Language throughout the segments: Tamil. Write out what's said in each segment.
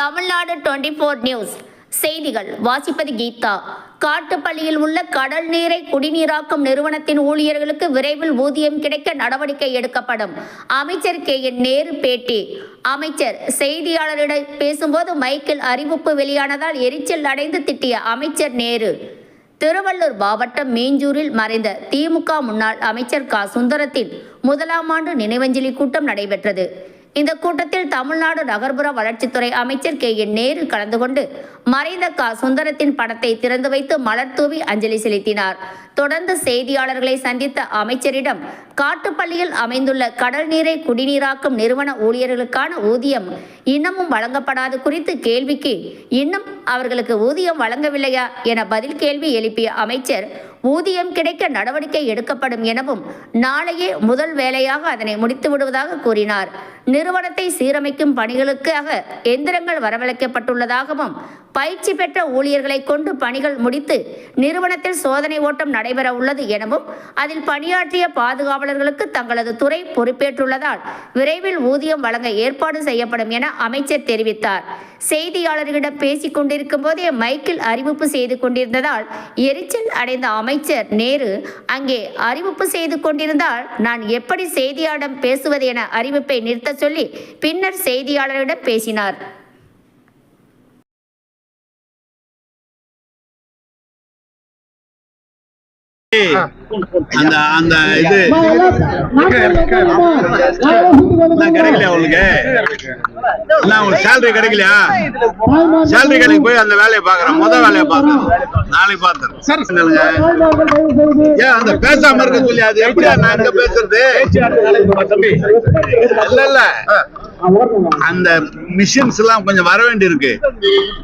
Tamil Nadu twenty four news. செய்திகள். வாசிப்பது கீதா. காட்டுப்பள்ளியில் உள்ள கடல் நீரை குடிநீராக்கும் நிறுவனத்தின் ஊழியர்களுக்கு விரைவில் ஊதியம் கிடைக்க நடவடிக்கை எடுக்கப்படும். அமைச்சர் கே. என். நேரு பேட்டி. அமைச்சர் செய்தியாளரிடம் பேசும்போது மைக்கில் அறிவிப்பு வெளியானதால் எரிச்சல் அடைந்து திட்டிய அமைச்சர் நேரு. திருவள்ளூர் மாவட்டம் மீஞ்சூரில் மறைந்த திமுக முன்னாள் அமைச்சர் க. சுந்தரத்தின் முதலாம் ஆண்டு நினைவஞ்சலி கூட்டம் நடைபெற்றது. இந்த கூட்டத்தில் தமிழ்நாடு நகர்ப்புற வளர்ச்சித்துறை அமைச்சர் கே என் நேரு கலந்து கொண்டு மறைந்த கா சுந்தரத்தின் படத்தை திறந்து வைத்து மலர் தூவி அஞ்சலி செலுத்தினார். தொடர்ந்து செய்தியாளர்களை சந்தித்த அமைச்சரிடம் காட்டுப்பள்ளியில் அமைந்துள்ள கடல் நீரை குடிநீராக்கும் நிறுவன ஊழியர்களுக்கான ஊதியம் இன்னமும் வழங்கப்படாது குறித்து கேள்விக்கு இன்னும் அவர்களுக்கு ஊதியம் வழங்கவில்லையா என பதில் கேள்வி எழுப்பிய அமைச்சர் ஊதியம் கிடைக்க நடவடிக்கை எடுக்கப்படும் எனவும் நாளையே முதல் வேலையாக அதனை முடித்து விடுவதாக கூறினார். நிறுவனத்தை சீரமைக்கும் பணிகளுக்காக எந்திரங்கள் வரவழைக்கப்பட்டுள்ளதாகவும் பயிற்சி பெற்ற ஊழியர்களை கொண்டு பணிகள் முடித்து நிறுவனத்தில் சோதனை ஓட்டம் நடைபெற உள்ளது எனவும் அதில் பணியாற்றிய பணியாளர்களுக்கு தங்களது துறை பொறுப்பேற்றுள்ளதால் விரைவில் ஊதியம் வழங்க ஏற்பாடு செய்யப்படும் என அமைச்சர் தெரிவித்தார். செய்தியாளர்களிடம் பேசிக் கொண்டிருக்கும் போதே மைக்கில் அறிவிப்பு செய்து கொண்டிருந்ததால் எரிச்சல் அடைந்த அமைச்சர் நேரு அங்கே அறிவிப்பு செய்து கொண்டிருந்தால் நான் எப்படி செய்தியாளரிடம் பேசுவது என அறிவிப்பை நிறுத்த சொல்லி பின்னர் செய்தியாளரிடம் பேசினார். அந்த அந்த இது. உங்களுக்கு. என்ன உங்களுக்கு சேலரி கிடைக்கலையா? சேலரி கிடைக்க போய் அந்த வேலையை பாக்குறேன் முத வேலையை பாக்குறேன் நாளைக்கு பாத்துறேன் சொல்லுங்க ஏன் அந்த பேசாம இருக்க சொல்லி அது எப்படியா நான் இங்க பேசுறது? இல்ல இல்ல. அந்த மிஷின்ஸ் எல்லாம் கொஞ்சம் வர வேண்டி இருக்கு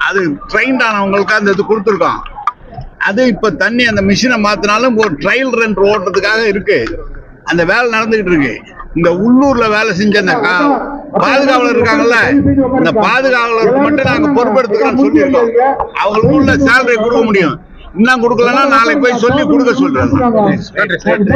அது ட்ரெயின்ட் ஆனவங்களுக்கு அந்த இது கொடுத்துருக்கோம். அது இப்ப தண்ணி அந்த மிஷினை மாத்தினாலும் ஒரு ட்ரையல் ரன் ஓட்டுறதுக்காக இருக்கு. அந்த வேலை நடந்துகிட்டு இருக்கு. இந்த உள்ளூர்ல வேலை செஞ்ச அந்த பாதுகாவலர் இருக்காங்கல்ல இந்த பாதுகாவலருக்கு மட்டும் நாங்க பொறுப்பெடுத்துக்கிறோம்னு சொல்லியிருக்கோம் அவங்களுக்கு உள்ள சேலரி கொடுக்க முடியும். இன்னும் கொடுக்கலன்னா நாளைக்கு போய் சொல்லி கொடுக்க சொல்றேன்